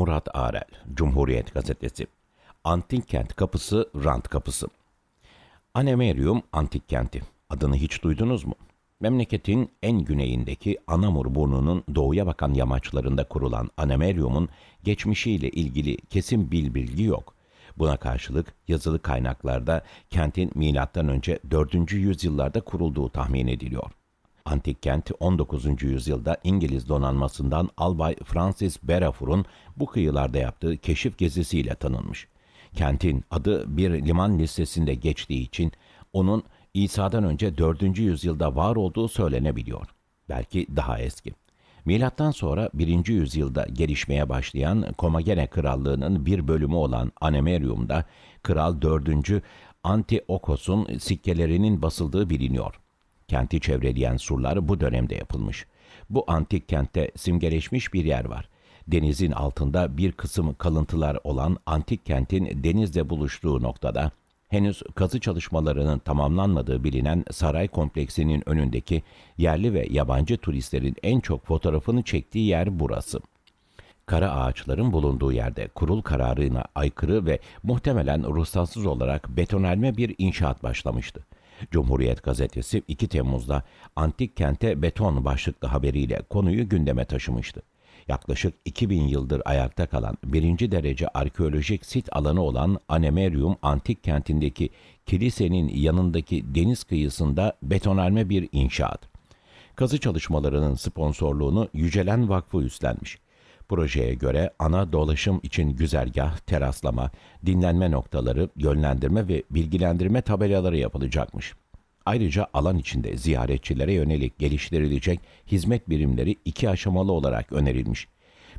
Murat Arel, Cumhuriyet Gazetesi. Antik kent kapısı, rant kapısı. Anemerium antik kenti. Adını hiç duydunuz mu? Memleketin en güneyindeki Anamur burnunun doğuya bakan yamaçlarında kurulan Anemerium'un geçmişiyle ilgili kesin bir bilgi yok. Buna karşılık yazılı kaynaklarda kentin M.Ö. 4. yüzyıllarda kurulduğu tahmin ediliyor. Antik kent 19. yüzyılda İngiliz donanmasından Albay Francis Berafour'un bu kıyılarda yaptığı keşif gezisiyle tanınmış. Kentin adı bir liman listesinde geçtiği için onun İsa'dan önce 4. yüzyılda var olduğu söylenebiliyor. Belki daha eski. Milattan sonra 1. yüzyılda gelişmeye başlayan Komagene Krallığı'nın bir bölümü olan Anemerium'da Kral 4. Antiochos'un sikkelerinin basıldığı biliniyor. Kenti çevreleyen surlar bu dönemde yapılmış. Bu antik kentte simgeleşmiş bir yer var. Denizin altında bir kısım kalıntılar olan antik kentin denizle buluştuğu noktada henüz kazı çalışmalarının tamamlanmadığı bilinen saray kompleksinin önündeki yerli ve yabancı turistlerin en çok fotoğrafını çektiği yer burası. Kara ağaçların bulunduğu yerde kurul kararına aykırı ve muhtemelen ruhsatsız olarak betonelme bir inşaat başlamıştı. Cumhuriyet gazetesi 2 Temmuz'da antik kente beton başlıklı haberiyle konuyu gündeme taşımıştı. Yaklaşık 2000 yıldır ayakta kalan birinci derece arkeolojik sit alanı olan Anemerium antik kentindeki kilisenin yanındaki deniz kıyısında betonarme bir inşaat. Kazı çalışmalarının sponsorluğunu Yücelen Vakfı üstlenmiş. Projeye göre ana dolaşım için güzergah, teraslama, dinlenme noktaları, yönlendirme ve bilgilendirme tabelaları yapılacakmış. Ayrıca alan içinde ziyaretçilere yönelik geliştirilecek hizmet birimleri iki aşamalı olarak önerilmiş.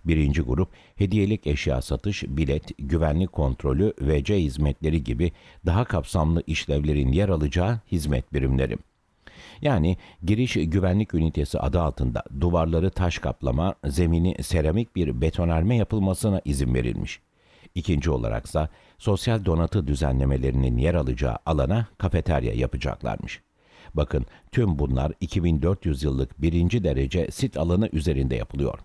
Birinci grup hediyelik eşya satış, bilet, güvenlik kontrolü, VC hizmetleri gibi daha kapsamlı işlevlerin yer alacağı hizmet birimleri. Yani giriş güvenlik ünitesi adı altında duvarları taş kaplama, zemini seramik bir betonarme yapılmasına izin verilmiş. İkinci olaraksa sosyal donatı düzenlemelerinin yer alacağı alana kafeterya yapacaklarmış. Bakın tüm bunlar 2400 yıllık birinci derece sit alanı üzerinde yapılıyor.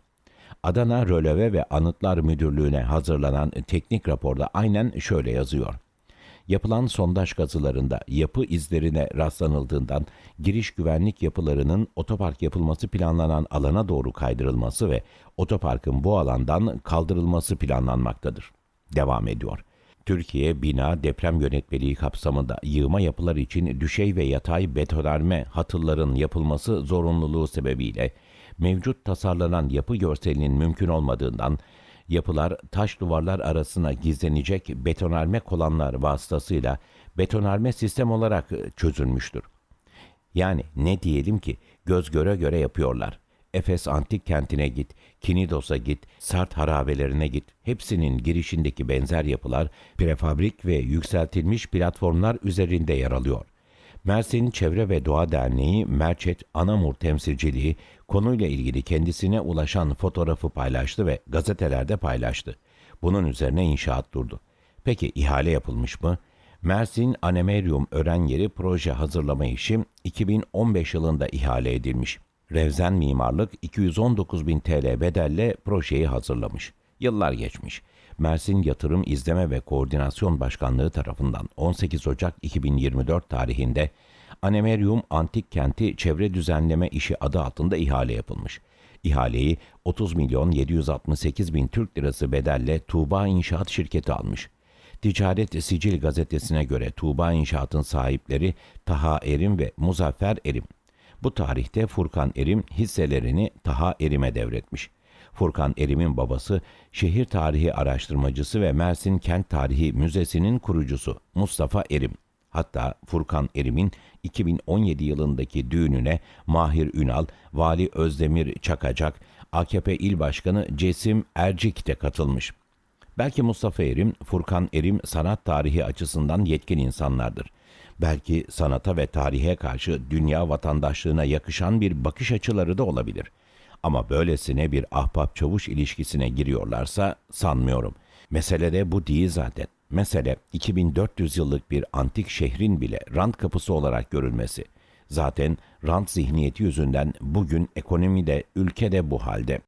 Adana Röleve ve Anıtlar Müdürlüğü'ne hazırlanan teknik raporda aynen şöyle yazıyor. Yapılan sondaj kazılarında yapı izlerine rastlanıldığından giriş güvenlik yapılarının otopark yapılması planlanan alana doğru kaydırılması ve otoparkın bu alandan kaldırılması planlanmaktadır. Devam ediyor. Türkiye bina deprem yönetmeliği kapsamında yığma yapılar için düşey ve yatay betonarme hatırların yapılması zorunluluğu sebebiyle mevcut tasarlanan yapı görselinin mümkün olmadığından yapılar taş duvarlar arasına gizlenecek betonarme kolanlar vasıtasıyla betonarme sistem olarak çözülmüştür. Yani ne diyelim ki göz göre göre yapıyorlar. Efes antik kentine git, Kinidos'a git, Sart harabelerine git. Hepsinin girişindeki benzer yapılar prefabrik ve yükseltilmiş platformlar üzerinde yer alıyor. Mersin Çevre ve Doğa Derneği Merçet Anamur temsilciliği konuyla ilgili kendisine ulaşan fotoğrafı paylaştı ve gazetelerde paylaştı. Bunun üzerine inşaat durdu. Peki ihale yapılmış mı? Mersin Anemerium Ören Yeri proje hazırlama işi 2015 yılında ihale edilmiş. Revzen Mimarlık 219 bin TL bedelle projeyi hazırlamış. Yıllar geçmiş. Mersin Yatırım İzleme ve Koordinasyon Başkanlığı tarafından 18 Ocak 2024 tarihinde Anemerium Antik Kenti Çevre Düzenleme İşi adı altında ihale yapılmış. İhaleyi 30 milyon 768 bin Türk lirası bedelle Tuğba İnşaat Şirketi almış. Ticaret Sicil gazetesine göre Tuğba İnşaat'ın sahipleri Taha Erim ve Muzaffer Erim. Bu tarihte Furkan Erim hisselerini Taha Erim'e devretmiş. Furkan Erim'in babası şehir tarihi araştırmacısı ve Mersin Kent Tarihi Müzesi'nin kurucusu Mustafa Erim. Hatta Furkan Erim'in 2017 yılındaki düğününe Mahir Ünal, Vali Özdemir Çakacak, AKP İl Başkanı Cesim Ercik de katılmış. Belki Mustafa Erim, Furkan Erim sanat tarihi açısından yetkin insanlardır. Belki sanata ve tarihe karşı dünya vatandaşlığına yakışan bir bakış açıları da olabilir. Ama böylesine bir ahbap çavuş ilişkisine giriyorlarsa sanmıyorum. Mesele de bu değil zaten. Mesele 2400 yıllık bir antik şehrin bile rant kapısı olarak görülmesi. Zaten rant zihniyeti yüzünden bugün ekonomide, ülkede bu halde.